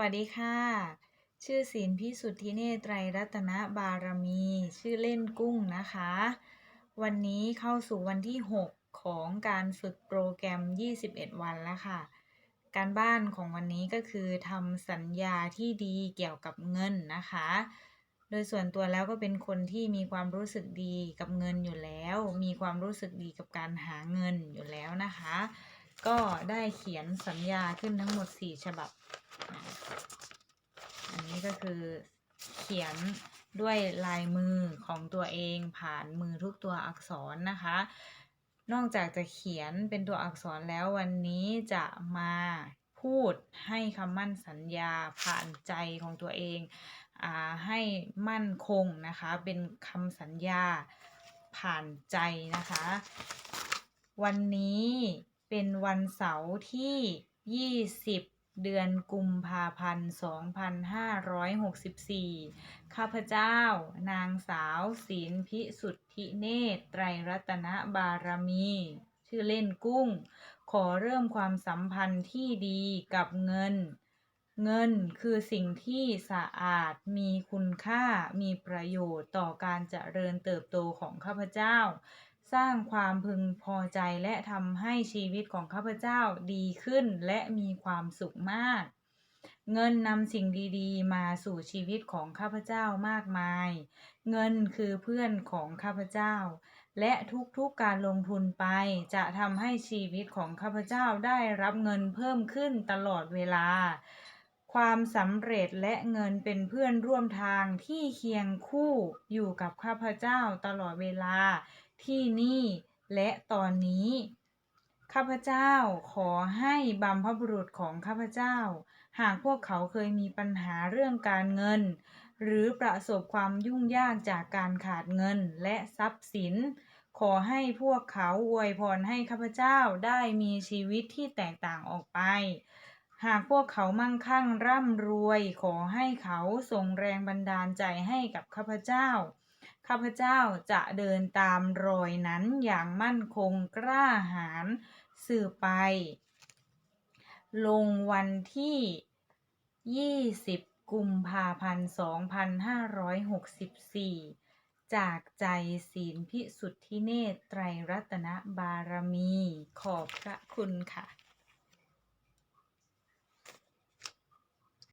วัสดีค่ะ ชื่อศิลพิสุทธิเนตรรรัตนบารมี ชื่อเล่นกุ้งนะคะ วันนี้เข้าสู่วันที่ 6 ของการฝึกโปรแกรม 21 วันแล้วค่ะ การบ้านของวันนี้ก็คือทำสัญญาที่ดีเกี่ยวกับเงินนะคะ โดยส่วนตัวแล้วก็เป็นคนที่มีความรู้สึกดีกับเงินอยู่แล้ว มีความรู้สึกดีกับการหาเงินอยู่แล้วนะคะ ก็ได้เขียนสัญญาขึ้นทั้งหมด 4 ฉบับ อันนี้ก็คือเขียนด้วยลายมือของตัวเองผ่านมือทุกตัวอักษรนะคะ นอกจากจะเขียนเป็นตัวอักษรแล้ววันนี้จะมาพูดให้คำมั่นสัญญาผ่านใจของตัวเองอให้มั่นคงนะคะ เป็นคำสัญญาผ่านใจนะคะ วันนี้ เป็นวันเสาร์ที่ 20 เดือนกุมภาพันธ์ 2564 ข้าพเจ้า นางสาวศีลพิสุทธิเนตรไตรรัตนบารมี ชื่อเล่นกุ้ง ขอเริ่มความสัมพันธ์ที่ดีกับเงิน เงินคือสิ่งที่สะอาด มีคุณค่า มีประโยชน์ต่อการเจริญเติบโตของข้าพเจ้า สร้างความพึงพอใจและทำให้ชีวิตของข้าพเจ้าดีขึ้นและมีความสุขมาก เงินนำสิ่งดีๆ มาสู่ชีวิตของข้าพเจ้ามากมาย เงินคือเพื่อนของข้าพเจ้า และทุกๆการลงทุนไปจะทำให้ชีวิตของข้าพเจ้าได้รับเงินเพิ่มขึ้นตลอดเวลา ความสำเร็จและเงินเป็นเพื่อนร่วมทางที่เคียงคู่อยู่กับข้าพเจ้าตลอดเวลา ที่นี่และตอนนี้ ข้าพเจ้าขอให้บัมพบุรุษของข้าพเจ้า หากพวกเขาเคยมีปัญหาเรื่องการเงิน หรือประสบความยุ่งยากจากการขาดเงินและทรัพย์สิน ขอให้พวกเขาอวยพรให้ข้าพเจ้าได้มีชีวิตที่แตกต่างออกไป หากพวกเขามั่งคั่งร่ำรวย ขอให้เขาส่งแรงบันดาลใจให้กับข้าพเจ้า ข้าพเจ้าจะเดินตามรอยนั้นอย่างมั่นคงกล้าหาญสืบไป ลงวันที่ 20 กุมภาพันธ์ 2564 จากใจศีลพิสุทธิเนตรไตรรัตนบารมี ขอบพระคุณค่ะ